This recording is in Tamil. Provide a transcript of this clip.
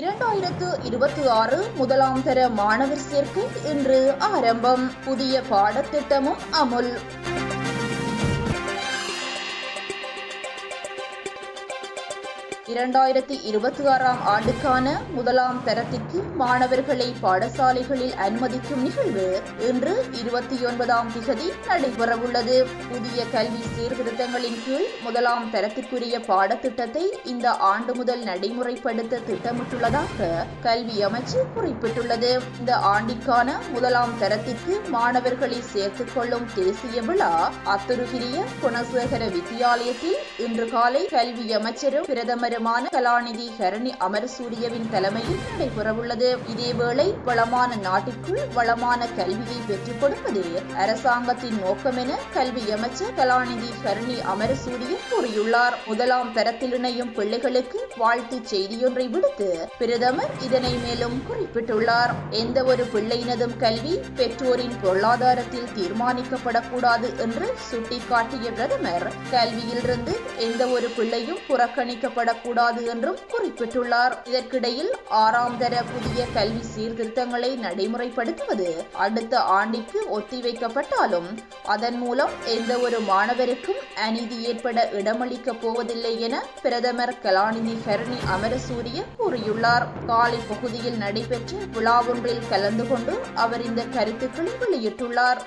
இரண்டாயிரத்து இருபத்தி ஆறு முதலாம் தர மாணவர் சேர்க்கை இன்று ஆரம்பம். புதிய பாடத்திட்டமும் அமுல். இரண்டாயிரத்தி இருபத்தி ஆறாம் ஆண்டுக்கான முதலாம் தரத்திற்கு மாணவர்களை பாடசாலைகளில் அனுமதிக்கும் நிகழ்வு இன்று இருபத்தி ஒன்பதாம் திகதி நடைபெறவுள்ளது. புதிய கல்வி சீர்திருத்தங்களின் கீழ் முதலாம் தரத்திற்குரிய பாடத்திட்டத்தை இந்த ஆண்டு முதல் நடைமுறைப்படுத்த திட்டமிட்டுள்ளதாக கல்வி அமைச்சு குறிப்பிட்டுள்ளது. இந்த ஆண்டிற்கான முதலாம் தரத்திற்கு மாணவர்களை சேர்த்துக் கொள்ளும் தேசிய விழா அத்துருகிரிய குணசேகர வித்தியாலயத்தில் இன்று காலை கல்வி அமைச்சரும் பிரதமருமான கலாநிதி ஹரணி அமரசூரியவின் தலைமையில் நடைபெறவுள்ளது. இதேவேளை வளமான நாட்டிற்குள் வளமான கல்வியை பெற்றுக் கொடுப்பதே அரசாங்கத்தின் நோக்கம் என கல்வி அமைச்சர் கலாநிதி ஹரணி அமரசூரிய கூறியுள்ளார். முதலாம் தரத்தில் இணையும் பிள்ளைகளுக்கு வாழ்த்துச் செய்தியொன்றை விடுத்து பிரதமர் இதனை மேலும் குறிப்பிட்டுள்ளார். எந்த ஒரு பிள்ளையினதும் கல்வி பெற்றோரின் பொருளாதாரத்தில் தீர்மானிக்கப்படக்கூடாது என்று சுட்டிக்காட்டிய பிரதமர் கல்வியிலிருந்து எந்த ஒரு பிள்ளையும் புறக்கணிக்கப்படக்கூடாது என்றும் குறிப்பிட்டுள்ளார். இதற்கிடையில் ஆறாம் தர புதிய கல்வி சீர்திருத்தங்களை நடைமுறைப்படுத்துவது அடுத்த ஆண்டிற்கு ஒத்திவைக்கப்பட்டாலும் அதன் மூலம் எந்த ஒரு மாணவருக்கும் அநீதி ஏற்பட இடமளிக்கப் போவதில்லை என பிரதமர் கலாநிதி ஹரணி அமரசூரிய கூறியுள்ளார். காலை பகுதியில் நடைபெற்ற விழா ஒன்றில் கலந்து கொண்டு அவர் இந்த கருத்துக்களை வெளியிட்டுள்ளார்.